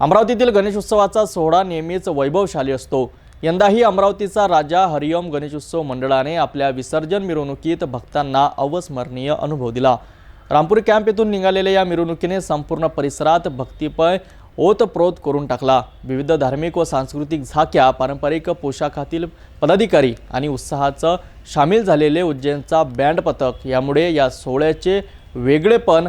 अमरावतीतील गणेशोत्सवाचा सोहळा नेहमीच वैभवशाली असतो. यंदाही अमरावतीचा राजा हरिओम गणेशोत्सव मंडळाने आपल्या विसर्जन मिरवणुकीत भक्तांना अविस्मरणीय अनुभव दिला. रामपूर कॅम्प येथून निघालेल्या या मिरवणुकीने संपूर्ण परिसरात भक्तिपय ओतप्रोत करून टाकला. विविध धार्मिक व सांस्कृतिक झाक्या पारंपरिक पोशाखातील पदाधिकारी आणि उत्साहाचं सामील झालेले उज्जैनचा बँड पथक यामुळे या सोहळ्याचे वेगळेपण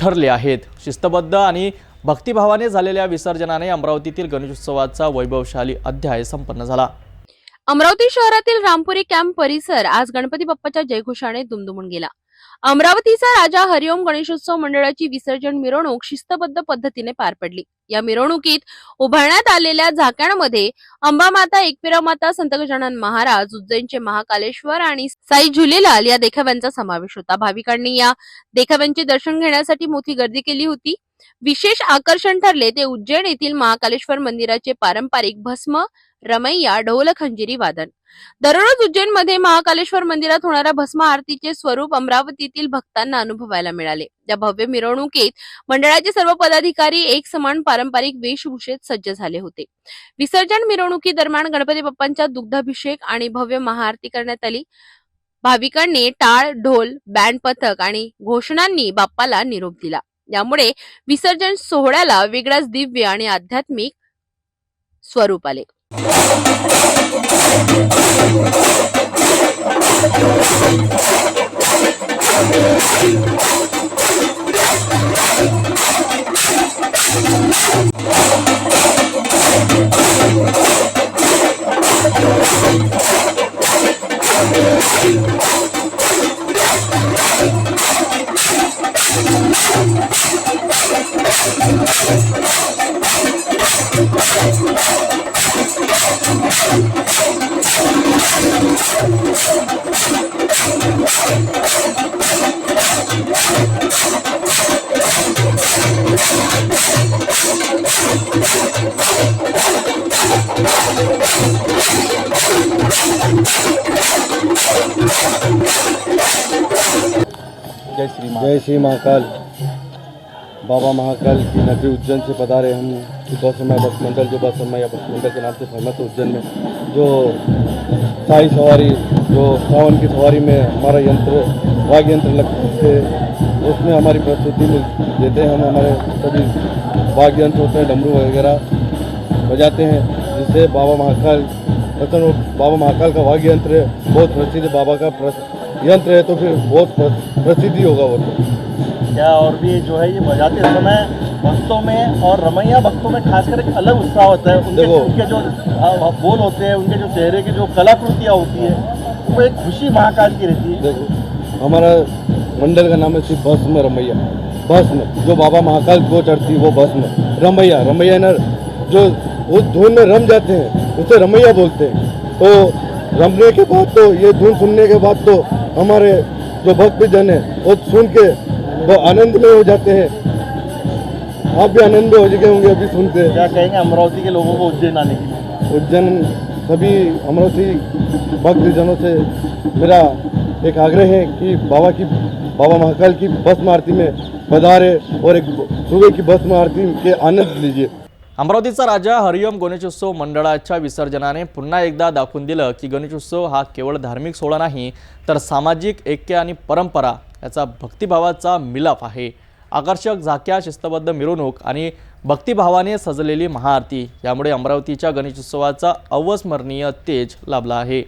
ठरले आहेत. शिस्तबद्ध आणि भक्तिभावाने झालेल्या विसर्जनाने अमरावतीतील गणेशोत्सवाचा वैभवशाली अध्याय संपन्न झाला. अमरावती शहरातील रामपुरी कॅम्प परिसर आज गणपती बाप्पाच्या जयघोषाने दुमदुमून गेला. अमरावतीचा राजा हरिओम गणेशोत्सव मंडळाची विसर्जन मिरवणूक शिस्तबद्ध पद्धतीने पार पडली. या मिरवणुकीत उभारण्यात आलेल्या झाक्यांमध्ये अंबामाता एकविरा माता संत गजानन महाराज उज्जैनचे महाकालेश्वर आणि साई झुलेलाल या देखाव्यांचा समावेश होता. भाविकांनी या देखाव्यांचे दर्शन घेण्यासाठी मोठी गर्दी केली होती. विशेष आकर्षण ठरले ते उज्जैन येथील महाकालेश्वर मंदिराचे पारंपरिक भस्म रमैया ढोल खंजिरी वादन. दररोज उज्जैनमध्ये महाकालेश्वर मंदिरात होणाऱ्या भस्म आरतीचे स्वरूप अमरावतीतील भक्तांना अनुभवायला मिळाले. या भव्य मिरवणुकीत मंडळाचे सर्व पदाधिकारी एक समान पारंपरिक वेशभूषेत सज्ज झाले होते. विसर्जन मिरवणुकी दरम्यान गणपती बाप्पांचा दुग्धाभिषेक आणि भव्य महाआरती करण्यात आली. भाविकांनी टाळ ढोल बँड पथक आणि घोषणांनी बाप्पाला निरोप दिला. यामुळे विसर्जन सोहळ्याला वेगळाच दिव्य आणि आध्यात्मिक स्वरूप आले. जय श्री महाकाल। बाबा महाकाल की नगरी उज्जैन से पधारे हम गौसमय बस मंडल जो बस समय बस मंडल के नाम से फ़ेमस है उज्जैन में, जो शाही सवारी, जो सावन की सवारी में हमारा यंत्र वाद्य यंत्र लगते उसमें हमारी प्रस्तुति में देते हैं हम, हमारे सभी वाद्य यंत्र होते हैं, डमरू वगैरह बजाते हैं, जिससे बाबा महाकाल हो- बाबा महाकाल का वाद्य यंत्र बहुत प्रसिद्ध बाबा का यंत्र है तो फिर बहुत प्रसिद्धि होगा वो तो। क्या और भी जो है ये बजाते समय भक्तों में और रमैया भक्तों में खासकर एक अलग उत्साह होता है। उनके। उनके जो बोल होते हैं उनके जो चेहरे की जो कलाकृतियाँ होती है वो एक खुशी महाकाल की रहती है। देखो हमारा मंडल का नाम है श्री भस्म रमैया। भस्म जो बाबा महाकाल को चढ़ती है वो में रमैया रमैया न जो उस धुन में रम जाते हैं उसे रमैया बोलते हैं। तो रमने के बाद तो ये धुन सुनने के बाद तो हमारे जो भक्त जन है वो सुन के वो आनंद में हो जाते हैं। आप भी आनंद में हो चुके होंगे अभी सुनते क्या कहेंगे अमरावती के लोगों को उज्जैन आने के लिए? उज्जैन सभी अमरावती भक्तजनों से मेरा एक आग्रह है कि बाबा की बाबा महाकाल की भस्म आरती में पधारे और एक सुबह की भस्म आरती के आनंद लीजिए। अमरावतीचा राजा हरिओम गणेशोत्सव मंडळाच्या विसर्जनाने पुन्हा एकदा दाखवून दिलं की गणेशोत्सव हा केवळ धार्मिक सोहळा नाही तर सामाजिक ऐक्य आणि परंपरा याचा भक्तिभावाचा मिलाफ आहे. आकर्षक झाक्या शिस्तबद्ध मिरवणूक आणि भक्तिभावाने सजलेली महाआरती. यामुळे अमरावतीच्या गणेशोत्सवाचा अविस्मरणीय तेज लाभला आहे.